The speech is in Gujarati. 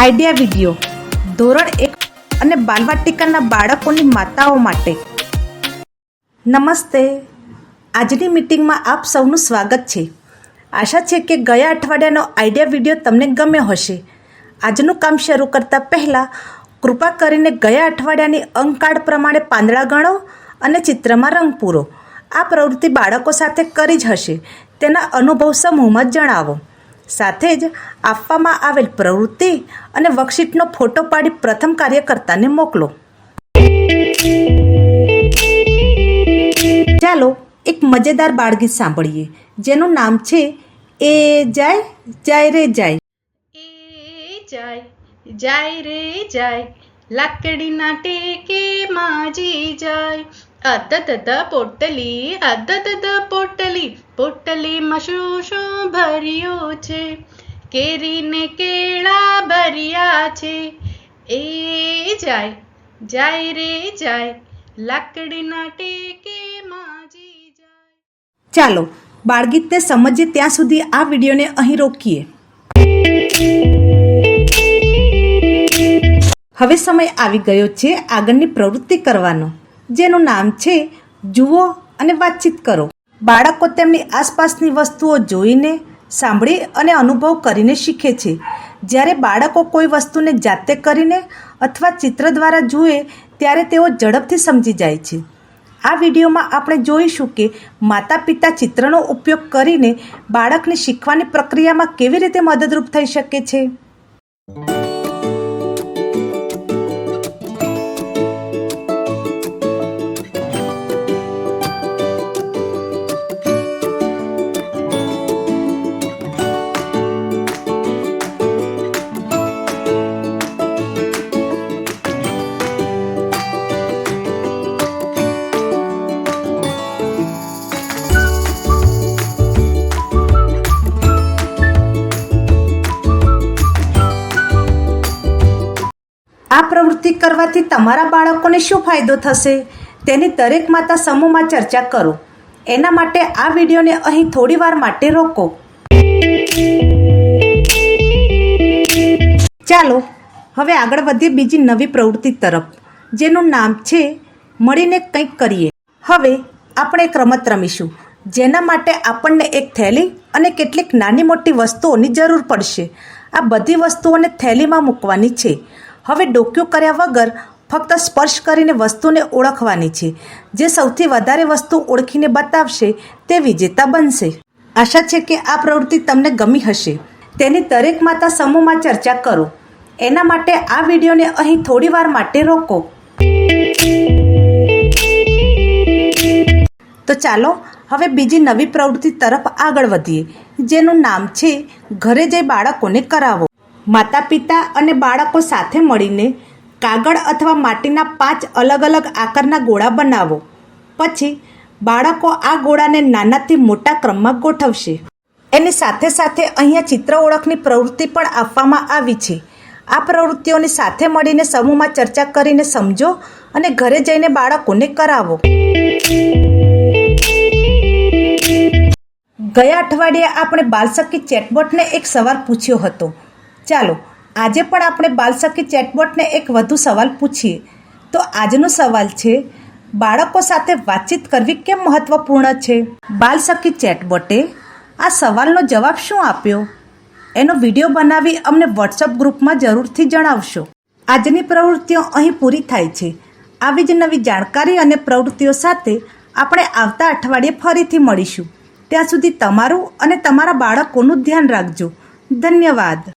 આઈડિયા વીડિયો, ધોરણ એક અને બાલવાટિકાના બાળકોની માતાઓ માટે. નમસ્તે, આજની મિટિંગમાં આપ સૌનું સ્વાગત છે. આશા છે કે ગયા અઠવાડિયાનો આઈડિયા વીડિયો તમને ગમ્યો હશે. આજનું કામ શરૂ કરતાં પહેલાં, કૃપા કરીને ગયા અઠવાડિયાની અંકકાર્ડ પ્રમાણે પાંદડા ગણો અને ચિત્રમાં રંગ પૂરો. આ પ્રવૃત્તિ બાળકો સાથે કરી જ હશે. તેના અનુભવ સમૂહમાં જણાવો. સાથે જ આપવામાં આવેલ પ્રવૃત્તિ અને વર્કશીટનો ફોટો પાડી પ્રથમ કાર્યકર્તાને મોકલો. ચાલો એક મજેદાર બાળગીત સાંભળીએ, જેનું નામ છે એ જાય જાય રે જાય. એ જાય જાય રે જાય, લાકડીના ટેકે માજી જાય. અદદ પોટલી અદદ પોટલી પોટલીમાં શું શું ભર્યું છે કેરીને કેળા ભર્યા છે એ જાય જાય રે જાય લાકડીના ટેકે માજી જાય ચાલો, બાળગીતને સમજીએ, ત્યાં સુધી આ વિડીયોને અહીં રોકીએ. હવે સમય આવી ગયો છે આગળની પ્રવૃત્તિ કરવાનો, જેનું નામ છે, જુઓ અને વાતચીત કરો. બાળકો તેમની આસપાસની વસ્તુઓ જોઈને, સાંભળી અને અનુભવ કરીને શીખે છે. જ્યારે બાળકો કોઈ વસ્તુને જાતે કરીને અથવા ચિત્ર દ્વારા જુએ, ત્યારે તેઓ ઝડપથી સમજી જાય છે. આ વિડીયોમાં આપણે જોઈશું કે માતા પિતા ચિત્રનો ઉપયોગ કરીને બાળકને શીખવાની પ્રક્રિયામાં કેવી રીતે મદદરૂપ થઈ શકે છે. આ પ્રવૃત્તિ કરવાથી તમારા બાળકોને શું ફાયદો થશે? તેની દરેક માતા સમૂહમાં ચર્ચા કરો. એના માટે આ વિડીયોને અહીં થોડી વાર માટે રોકો. ચાલો, હવે આગળ વધીએ બીજી નવી પ્રવૃત્તિ તરફ, જેનું નામ છે મળીને કંઈક કરીએ. હવે આપણે એક રમત રમીશું, જેના માટે આપણને એક થેલી અને કેટલીક નાની મોટી વસ્તુઓની જરૂર પડશે. આ બધી વસ્તુઓને થેલીમાં મૂકવાની છે. હવે ડોક્યું કર્યા વગર ફક્ત સ્પર્શ કરીને વસ્તુને ઓળખવાની છે. જે સૌથી વધારે વસ્તુ ઓળખીને બતાવશે તે વિજેતા બનશે. આશા છે કે આ પ્રવૃત્તિ તમને ગમી હશે. તેની દરેક માતા સમૂહમાં ચર્ચા કરો. એના માટે આ વિડીયોને અહીં થોડી વાર માટે રોકો. તો ચાલો હવે બીજી નવી પ્રવૃત્તિ તરફ આગળ વધીએ, જેનું નામ છે ઘરે જઈ બાળકોને કરાવો. માતા પિતા અને બાળકો સાથે મળીને કાગળ અથવા માટીના પાંચ અલગ અલગ આકારના ગોળા બનાવો. પછી બાળકો આ ગોળાને નાનાથી મોટા ક્રમમાં ગોઠવશે. એની સાથે સાથે અહીંયા ચિત્ર ઓળખની પ્રવૃત્તિ પણ આપવામાં આવી છે. આ પ્રવૃત્તિઓની સાથે મળીને સમૂહમાં ચર્ચા કરીને સમજો અને ઘરે જઈને બાળકોને કરાવો. ગયા અઠવાડિયે આપણે બાલસખી ચેટબોટને એક સવાલ પૂછ્યો હતો. ચાલો, આજે પણ આપણે બાલસખી ચેટબોટને એક વધુ સવાલ પૂછીએ. તો આજનો સવાલ છે, બાળકો સાથે વાતચીત કરવી કેમ મહત્વપૂર્ણ છે? બાલસખી ચેટબોટે આ સવાલનો જવાબ શું આપ્યો? એનો વીડિયો બનાવી અમને વોટ્સઅપ ગ્રુપમાં જરૂરથી જણાવશો. આજની પ્રવૃત્તિઓ અહીં પૂરી થાય છે. આવી જ નવી જાણકારી અને પ્રવૃત્તિઓ સાથે આપણે આવતા અઠવાડિયે ફરીથી મળીશું. ત્યાં સુધી તમારું અને તમારા બાળકોનું ધ્યાન રાખજો. ધન્યવાદ.